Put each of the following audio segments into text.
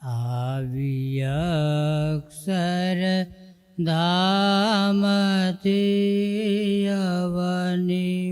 આવી અક્ષર ધામથી અવનીમાં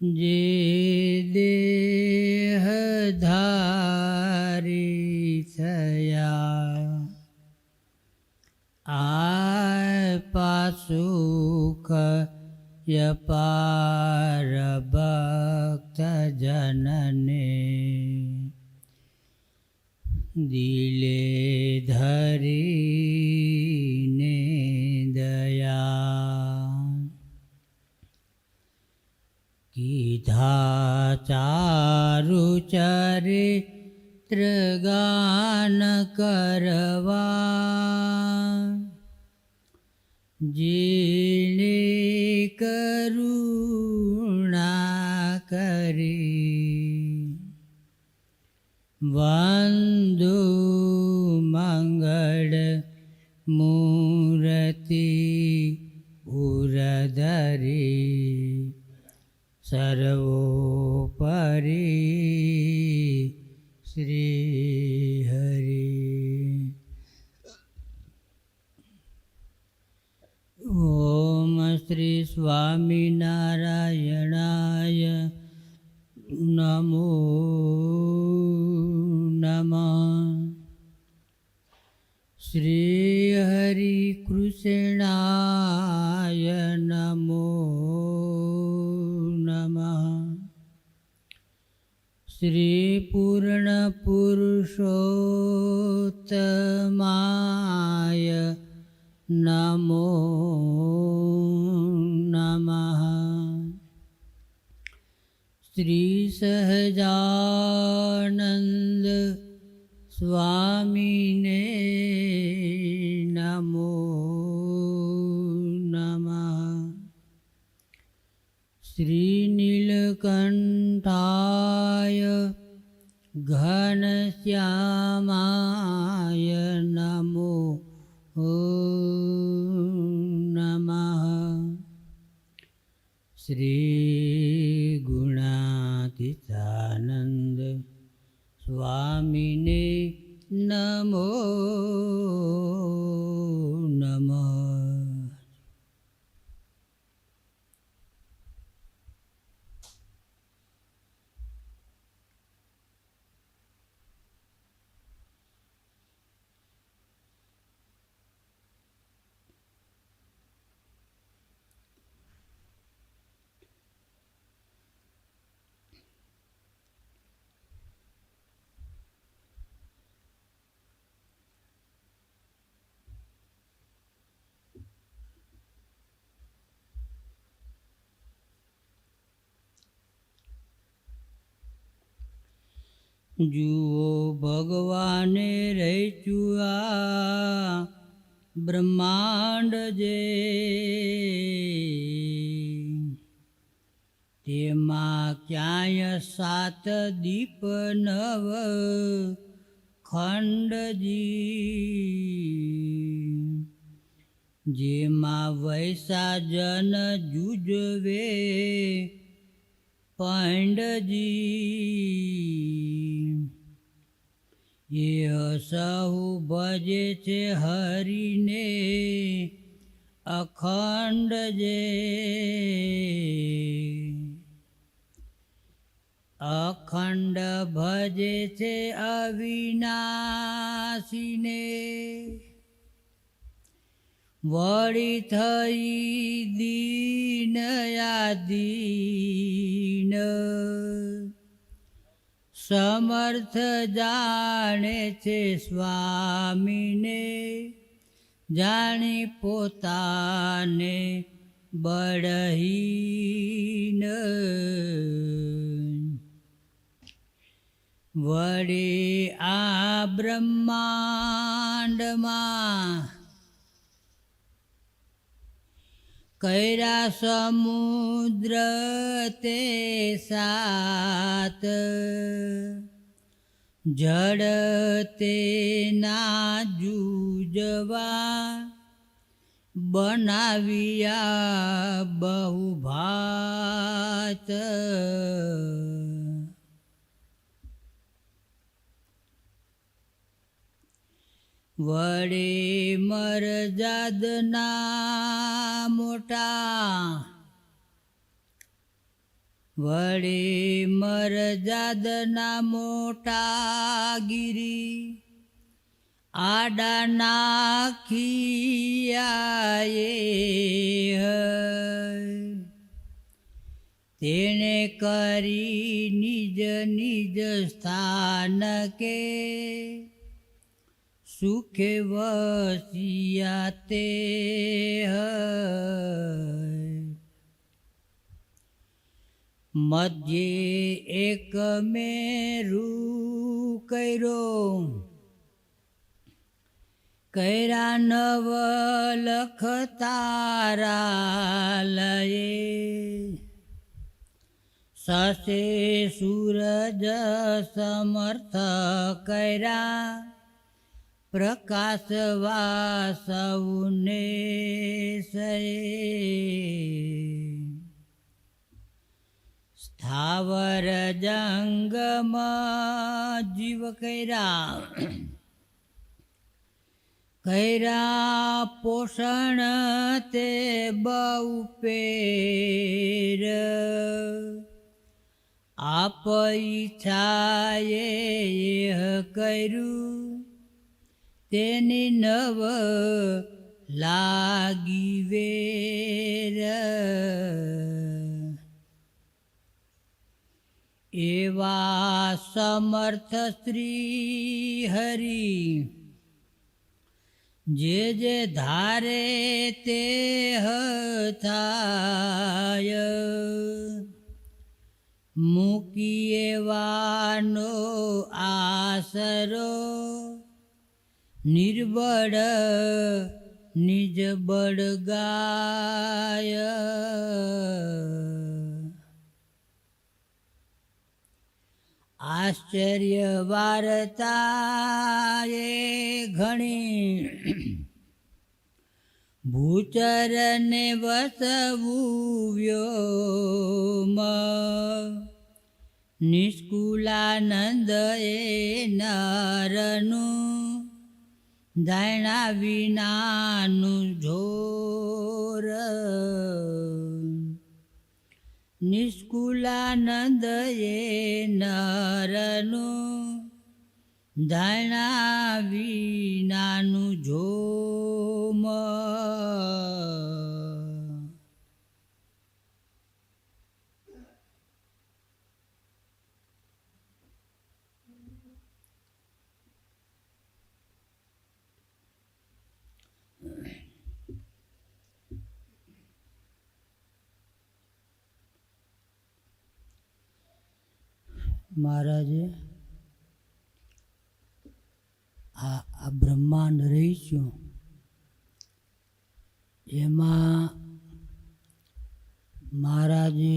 જે દેહ ધારી થયા આ પાસુખ યપાર ભક્ત જનને. દિલે ધરીને દયા. કીધા જીણે કરુણા કરી. વંદુ મંગળ મૂર્તિ ઉરધરી. સર્વોપરી શ્રી હરિ ઓમ શ્રી સ્વામિનારાયણાય નમો નમઃ. શ્રી હરિ કૃષ્ણાય નમો નમઃ. પુરુષોત્તમાય નમો નમઃ શ્રી સહજાનંદ સ્વામીને નમો નમઃ શ્રી નીલકંઠાય ઘનશ્યામાય નમો નમઃ શ્રી ગુણાતીતાનંદ સ્વામીને નમો નમઃ જુઓ ભગવાને રચ્યું બ્રહ્માંડ જે. તેમાં ક્યાંય સાત દીપ નવ ખંડજી જેમાં વૈસા જન જુજવે પાંડજી એ સહુ ભજે છે હરિને અખંડ જે. અખંડ ભજે છે અવિનાશીને. વળી થઈ દીન યાદીન સમર્થ જાણે છે સ્વામીને જાણી પોતાને બળહીન. વળી આ બ્રહ્માંડમાં કૈરા સમુદ્ર તે સાત. જડ તે ના જુજવા બનાવ્યા બહુ ભાત વડે મરજાદના મોટા. વડે મરજાદના મોટા ગીરી. આડા નાખિયાએ તેણે કરી નિજ નિજ સ્થાન કે સુખે વસિયા તે મધ્યે એક મેરું કર્યો કૈરા નવ લખ તારા લયે. સસે સૂરજ સમર્થ કર્યા પ્રકાશવા સૌને સ્થાવર જંગમાં જીવ કર્યા. કર્યા પોષણ તે બહુ પેર. આપ ઈચ્છાએ કર્યું. તેની નવ લાગી વેર. એવા સમર્થ શ્રી હરિ જે જે ધારે તે થાય મૂકી એવાનો આસરો નિર્બળ નિજ બળ ગાય. આશ્ચર્ય વાર્તાએ ઘણી ભૂચરને વસવું નિષ્કુલાનંદ એ નરનું જાણ્યા વિનાનું જોર. નિષ્કુલાનંદ એ નરનું જાણ્યા વિનાનું જોમ. મહારાજે આ આ બ્રહ્માંડ રહી છું. એમાં મહારાજે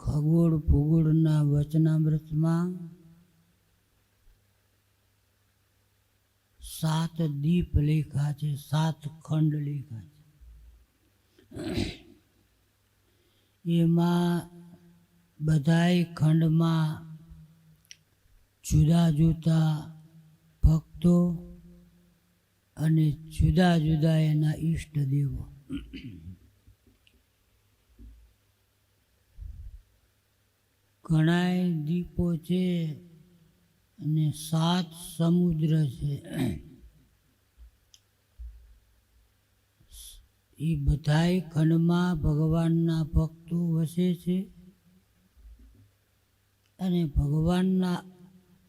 ખગોળ ભૂગોળના વચનામૃતમાં સાત દીપ લેખા છે, સાત ખંડ લેખા છે. એમાં બધાય ખંડમાં જુદા જુદા ભક્તો અને જુદા જુદા એના ઈષ્ટ દેવો. ઘણાય દીપો છે અને સાત સમુદ્ર છે. એ બધાય ખંડમાં ભગવાનના ભક્તો વસે છે અને ભગવાનના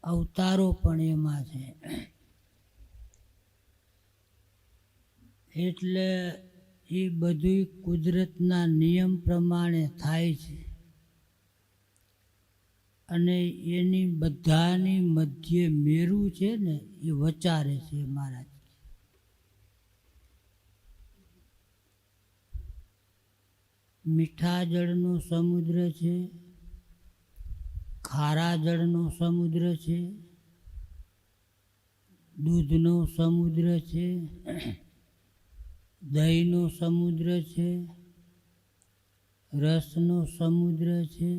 અવતારો પણ એમાં છે. એટલે એ બધું કુદરતના નિયમ પ્રમાણે થાય છે. અને એની બધાની મધ્ય મેરું છે ને, એ વચારે છે મહારાજ. મીઠા જળનો સમુદ્ર છે ખારા જળનો સમુદ્ર છે, દૂધનો સમુદ્ર છે, દહીંનો સમુદ્ર છે, રસનો સમુદ્ર છે.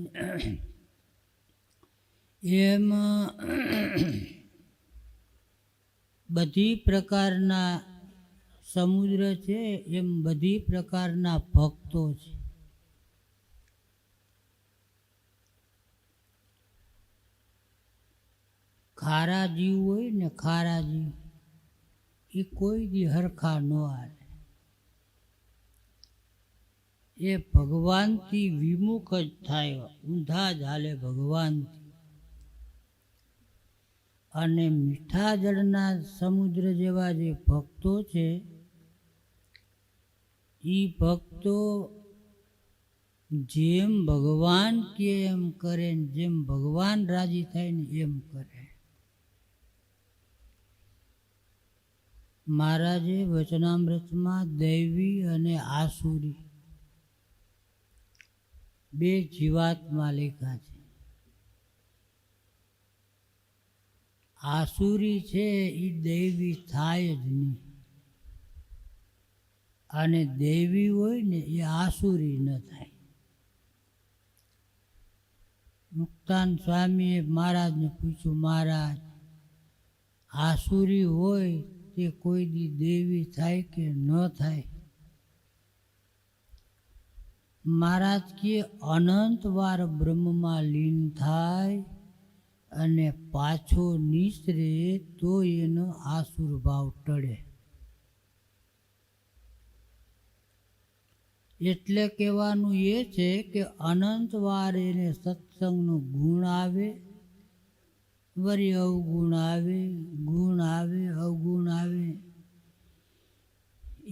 એમાં બધી પ્રકારના સમુદ્ર છે, એમ બધી પ્રકારના ભક્તો છે. ખારા જીવ હોય ને ખારા જીવ એ કોઈ દી હરખા ન હાલે. એ ભગવાનથી વિમુખ જ થાય, ઊંધા જ હાલે ભગવાનથી. અને મીઠા જળના સમુદ્ર જેવા જે ભક્તો છે એ ભક્તો જેમ ભગવાન કે એમ કરે ને જેમ ભગવાન રાજી થાય ને એમ કરે. મહારાજે વચનામૃતમાં દૈવી અને આસુરી બે જીવાત્મા લેખા છે. આસુરી છે એ દૈવી થાય જ નહીં. અને દેવી હોય ને એ આસુરી ન થાય. મુક્તાન સ્વામીએ મહારાજને પૂછ્યું, મહારાજ, આસુરી હોય તે કોઈ દી દેવી થાય કે ન થાય. મહારાજ કે અનંત વાર બ્રહ્મમાં લીન થાય અને પાછો નિસરે તો એનો આસુર ભાવ ટળે. એટલે કહેવાનું એ છે કે અનંત વાર એને સત્સંગનું ગુણ આવે વરી અવગુણ આવે, ગુણ આવે, અવગુણ આવે.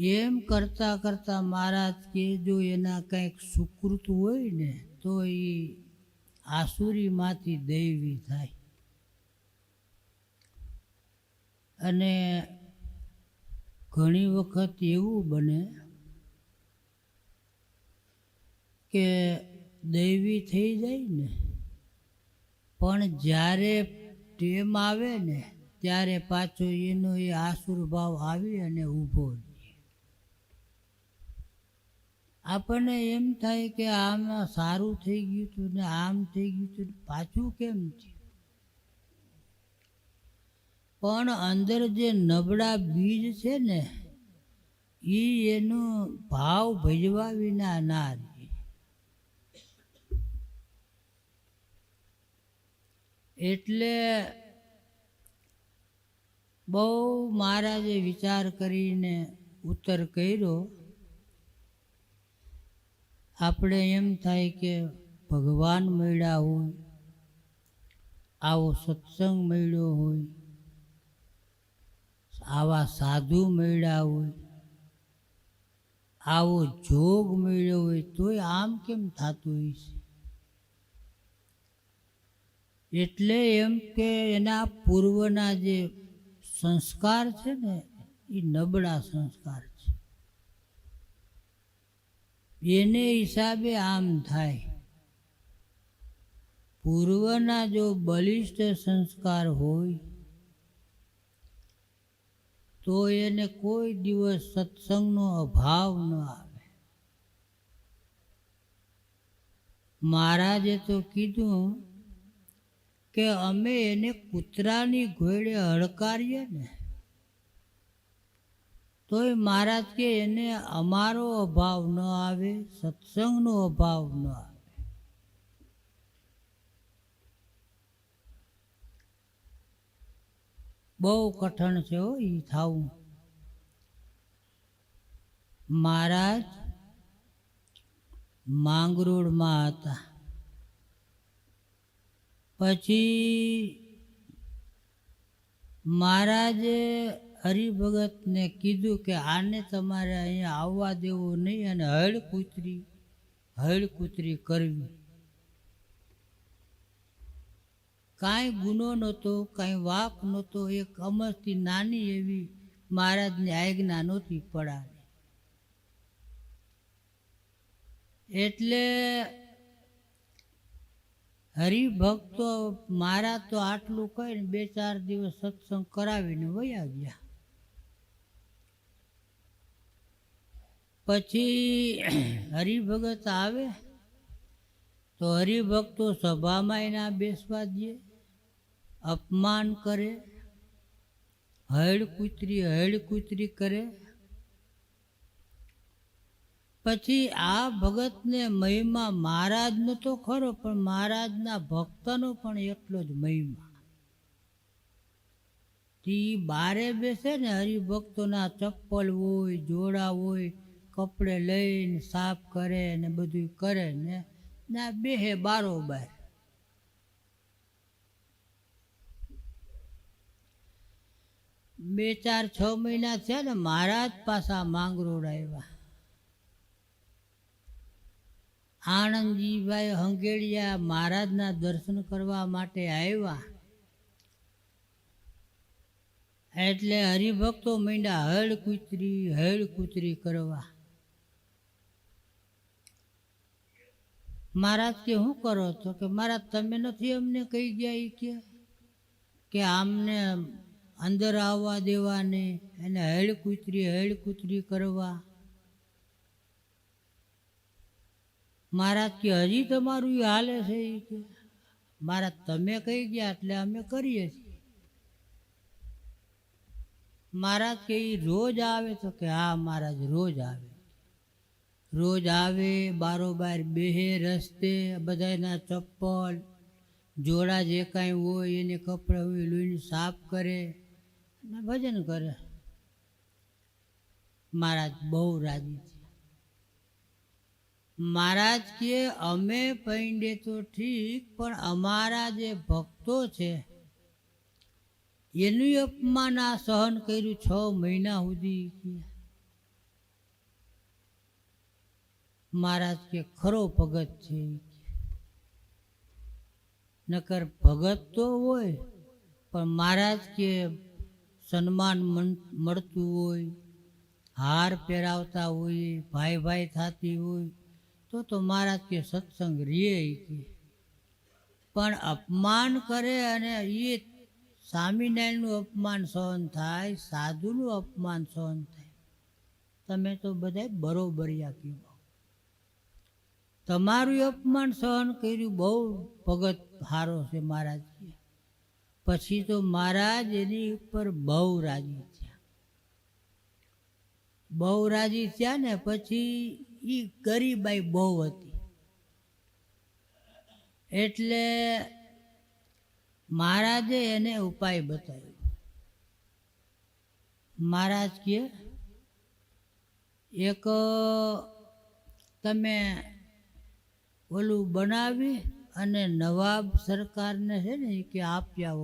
એમ કરતાં કરતાં મહારાજ કે જો એના કંઈક સુકૃત હોય ને, તો એ આસુરીમાંથી દૈવી થાય. અને ઘણી વખત એવું બને કે દૈવી થઈ જાય ને, પણ જ્યારે ટેમ આવે ને, ત્યારે પાછો એનો એ આસુર ભાવ આવી અને ઊભો આપણને એમ થાય કે આમાં સારું થઈ ગયું હતું ને આમ થઈ ગયું હતું પાછું કેમ થયું? પણ અંદર જે નબળા બીજ છે ને એ એનો ભાવ ભજવા વિના ના રહે. એટલે બહુ મહારાજે વિચાર કરીને ઉત્તર કર્યો, આપણે એમ થાય કે ભગવાન મળ્યા હોય, આવો સત્સંગ મળ્યો હોય, આવા સાધુ મળ્યા હોય, આવો જોગ મળ્યો હોય, તોય આમ કેમ થતું હોય છે? એટલે એમ કે એના પૂર્વના જે સંસ્કાર છે ને, એ નબળા સંસ્કાર છે. એને હિસાબે આમ થાય. પૂર્વના જો બલિષ્ઠ સંસ્કાર હોય, તો એને કોઈ દિવસ સત્સંગનો અભાવ ન આવે. મહારાજે તો કીધું કે અમે એને કૂતરાની ઘોડે હડકારીએ ને. તોય મહારાજ કે એને અમારો અભાવ ન આવે, સત્સંગનો અભાવ ન આવે. બહુ કઠણ છે હો એ થવું. મહારાજ માંગરોળમાં હતા. પછી મહારાજે હરિભગતને કીધું કે આને તમારે અહીંયા આવવા દેવું નહીં અને હળ કૂતરી હળ કૂતરી કરવી. કાંઈ ગુનો નહોતો, કાંઈ વાપ નહોતો, એક અમસ્તી નાની એવી મહારાજની આજ્ઞા નહોતી પડાવી. એટલે હરિભક્તો મારા તો આટલું કહીને બે ચાર દિવસ સત્સંગ કરાવીને વયા ગયા. પછી હરિભગત આવે તો હરિભક્તો સભામાં એના બેસવા દે, અપમાન કરે હળ કૂતરી હળ કૂતરી કરે પછી આ ભગતને મહિમા મહારાજનો તો ખરો, પણ મહારાજના ભક્તનો પણ એટલો જ મહિમા. તી બારે બેસે ને હરિભક્તોના ચપ્પલ હોય, જોડા હોય, કપડે લઈને સાફ કરે ને બધું કરે ને, ના બેહે બારોબાર બે ચાર છ મહિના થયા ને મહારાજ પાછા માંગરોળ આવ્યા. આણંદજીભાઈ હંગેડિયા મહારાજના દર્શન કરવા માટે આવ્યા. એટલે હરિભક્તો મીંડા હળ કૂતરી હળ કૂતરી કરવા. મહારાજ કે, શું કરો છો? કે, મહારાજ, તમે નથી અમને કહી ગયા કે કે આમને અંદર આવવા દેવાની, એને હળ કૂતરી હળ કૂતરી કરવા. મહારાજ કે હજી તમારું એ હાલે છે ઈ કે મહારાજ તમે કહી ગયા એટલે અમે કરીએ છીએ. મહારાજ કે એ રોજ આવે તો કે હા મહારાજ રોજ આવે. રોજ આવે બારોબાર બેહે રસ્તે બધાના ચપ્પલ, જોડા જે કાંઈ હોય એને કપડાં હોય લઈને સાફ કરે અને ભજન કરે. મહારાજ બહુ રાજી છે. મહારાજ કે, અમે પૈંડે તો ઠીક, પણ અમારા જે ભક્તો છે, એનું અપમાન આ સહન કર્યું છ મહિના સુધી. મહારાજ કે, ખરો ભગત છે. નકર ભગત તો હોય, પણ મહારાજ કે, સન્માન મન- મળતું હોય, હાર પહેરાવતા હોય ભાઈ ભાઈ થતી હોય તો તો મહારાજ કે સત્સંગ રે કે. પણ અપમાન કરે અને એ સ્વામિનારાયણનું અપમાન સહન થાય, સાધુનું અપમાન સહન થાય. તમે તો બધા બરોબરિયા કહેવા તમારું અપમાન સહન કર્યું બહુ ભગત સારો છે મહારાજ. કે પછી તો મહારાજ એની ઉપર બહુ રાજી થયા. બહુ રાજી થયા ને પછી એ ગરીબાઈ બહુ હતી. એટલે મહારાજે એને ઉપાય બતાવ્યો. મહારાજ કે, એક, તમે ઓલું બનાવી અને નવાબ સરકારને છે ને કે આપ્યા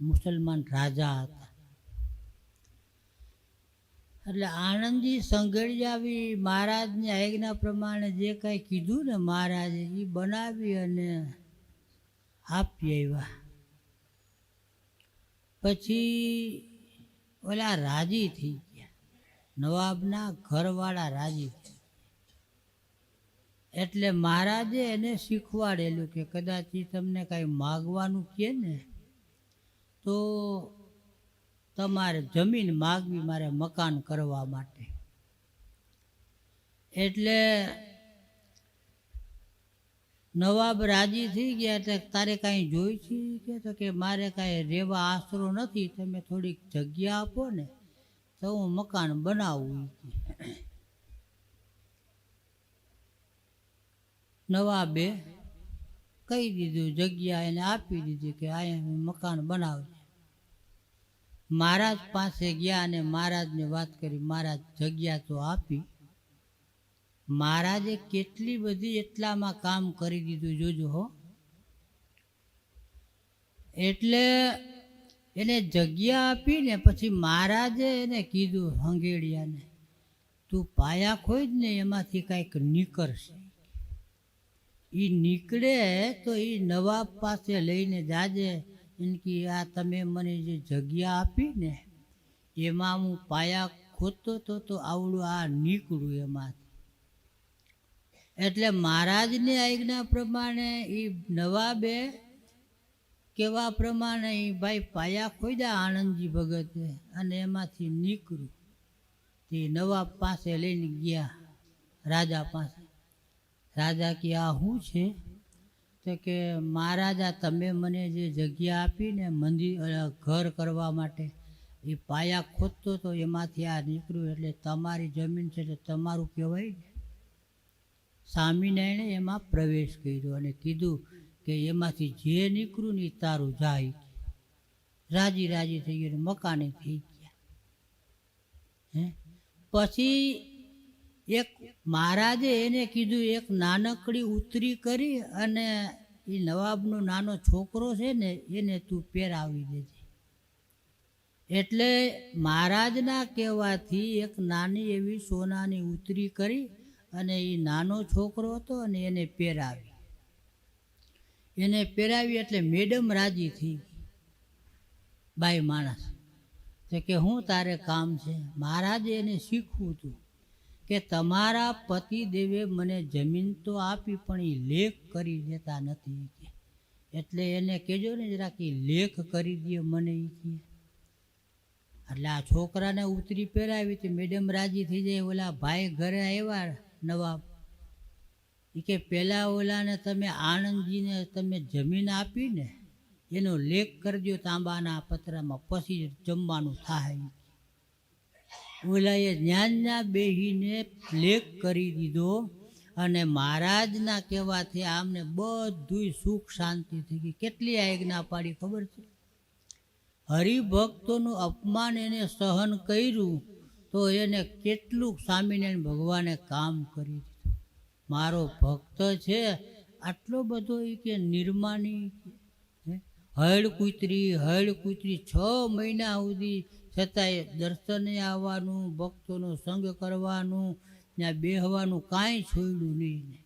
મુસલમાન રાજા હતા. એટલે આનંદજી સંઘેડિયાવી મહારાજની આજ્ઞા પ્રમાણે જે કાંઈ કીધું ને મહારાજે, એ બનાવી અને આપી આવ્યા. પછી ઓલા રાજી થઈ ગયા. નવાબના ઘરવાળા રાજી એટલે મહારાજે એને શીખવાડેલું કે કદાચ એ તમને કાંઈ માગવાનું કહે ને, તો તમારે જમીન માગવી મારે મકાન કરવા માટે. એટલે નવાબ રાજી થઈ ગયા એટલે તારે કાંઈ જોઈ છે? કે તો કે મારે કાંઈ રહેવા આશરો નથી, તમે થોડીક જગ્યા આપો ને, તો હું મકાન બનાવું નવાબે કહી દીધું, જગ્યા એને આપી દીધી કે અહીંયા મકાન બનાવજે. મહારાજ પાસે ગયા અને મહારાજને વાત કરી. મહારાજ, જગ્યા તો આપી. મહારાજે કેટલી બધી એટલામાં કામ કરી દીધું જોજો હો. એટલે એને જગ્યા આપીને પછી મહારાજે એને કીધું, હંગેડિયાને, તું પાયા ખોઈ જ ને, એમાંથી કાંઈક નીકળશે. એ નીકળે તો એ નવાબ પાસે લઈને જાજે એને કે આ તમે મને જે જગ્યા આપી ને, એમાં હું પાયા ખોદતો તો તો આવડું આ નીકળું એમાંથી. એટલે મહારાજની આજ્ઞા પ્રમાણે એ નવાબે કેવા પ્રમાણે એ ભાઈ પાયા ખોદ્યા આનંદજી ભગતે અને એમાંથી નીકળ્યું. તે નવાબ પાસે લઈને ગયા, રાજા પાસે. રાજા કે, આ શું છે? તો કે મહારાજા તમે મને જે જગ્યા આપી ને મંદિર ઘર કરવા માટે એ પાયા ખોદતો તો એમાંથી આ નીકળ્યું એટલે તમારી જમીન છે એટલે તમારું કહેવાય સ્વામિનારાયણે એમાં પ્રવેશ કર્યો અને કીધું કે એમાંથી જે નીકળ્યું ને તારું જાય. રાજી રાજી થઈ ગયું મકાને થઈ ગયા. હે? પછી એક મહારાજે એને કીધું, એક નાનકડી ઉતરી કરી અને એ નવાબનો નાનો છોકરો છે ને, એને તું પહેરાવી દેજે. એટલે મહારાજના કહેવાથી એક નાની એવી સોનાની ઉતરી કરી અને એ નાનો છોકરો હતો અને એને પહેરાવી. એને પહેરાવી એટલે મેડમ રાજી થઈ બાઈ માણસ, તો કે હું તારે કામ છે? મહારાજે એને શીખવું હતું કે તમારા પતિ દેવે મને જમીન તો આપી, પણ એ લેખ કરી દેતા નથી કે. એટલે એને કહેજો ને જરા કે લેખ કરી દે મને એ કે. એટલે આ છોકરાને ઉતરી પહેરાવી હતી, મેડમ રાજી થઈ જાય, ઓલા ભાઈ ઘરે આવ્યા નવાબ. એ કે પહેલાં ઓલાને તમે આનંદજીને તમે જમીન આપીને એનો લેખ કરજો તાંબાના પતરામાં, પછી જમવાનું થાય. ઓલાએ જ્ઞાનના બેહીને લેખ કરી દીધો અને મહારાજના કહેવાથી આમને બધું સુખ શાંતિ થઈ ગઈ. કેટલી આજ્ઞા પાડી ખબર છે? હરિભક્તોનું અપમાન એને સહન કર્યું તો એને કેટલું સ્વામિનારાયણ ભગવાને કામ કરી દીધું. મારો ભક્ત છે, આટલો બધો એ કે નિર્માની હળ કૂતરી હળ કૂતરી, છ મહિના સુધી છતાંય દર્શને આવવાનું, ભક્તોનો સંગ કરવાનું, ત્યાં બેહવાનું કાંઈ છોડ્યું નહીં.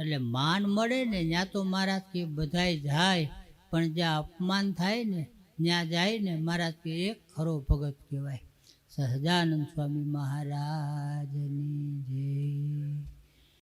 એટલે માન મળે ને, ત્યાં તો મહારાજ કે બધાય જાય, પણ જ્યાં અપમાન થાય ને, ત્યાં જાય ને, મહારાજ કે એક ખરો ભગત કહેવાય. સહજાનંદ સ્વામી મહારાજની જય.